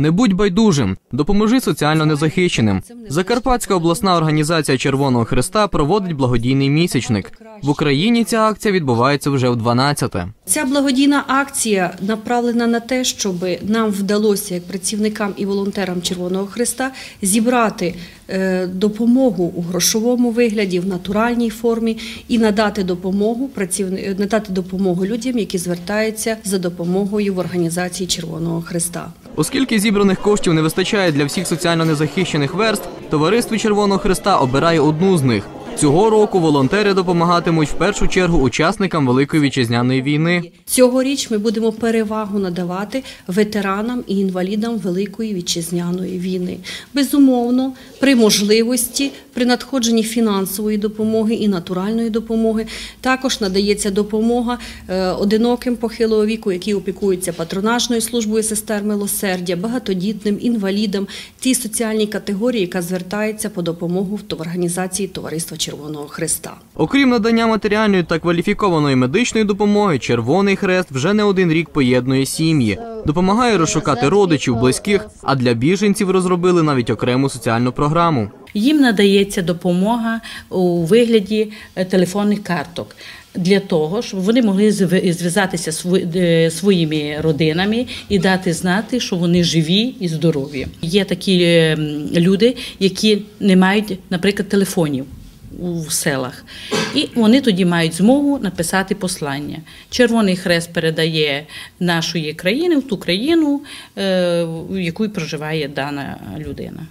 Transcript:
Не будь байдужим, допоможи соціально незахищеним. Закарпатська обласна організація Червоного Христа проводить благодійний місячник. В Україні ця акція відбувається вже в 12-те. Ця благодійна акція направлена на те, щоб нам вдалося, як працівникам і волонтерам Червоного Христа, зібрати е, допомогу у грошовому вигляді, в натуральній формі і надати допомогу надати допомогу людям, які звертаються за допомогою в організації Червоного Христа. Оскільки зібраних коштів не вистачає для всіх соціально незахищених верств, товариство Червоного Христа обирає одну з них. Цього року волонтери допомагатимуть в першу чергу учасникам Великої вітчизняної війни. Цьогоріч ми будемо перевагу надавати ветеранам і інвалідам Великої вітчизняної війни. Безумовно, при можливості, при надходженні фінансової допомоги і натуральної допомоги також надається допомога е, одиноким похилого віку, які опікуються патронажною службою сестер милосердя, багатодітним, інвалідам, тій соціальній категорії, яка звертається по допомогу в організації Товариства Червоного Христа. Окрім надання матеріальної та кваліфікованої медичної допомоги, Червоний Хрест вже не один рік поєднує сім'ї, допомагає розшукати родичів, близьких. А для біженців розробили навіть окрему соціальну програму. Їм надається допомога у вигляді е, телефонних карток. Для того, щоб вони могли зв- зв'язатися своїми родинами і дати знати, що вони живі і здорові. Є такі е, люди, які не мають, наприклад, телефонів у селах, і вони тоді мають змогу написати послання. Червоний Хрест передає нашої країни в ту країну, е, в якій проживає дана людина.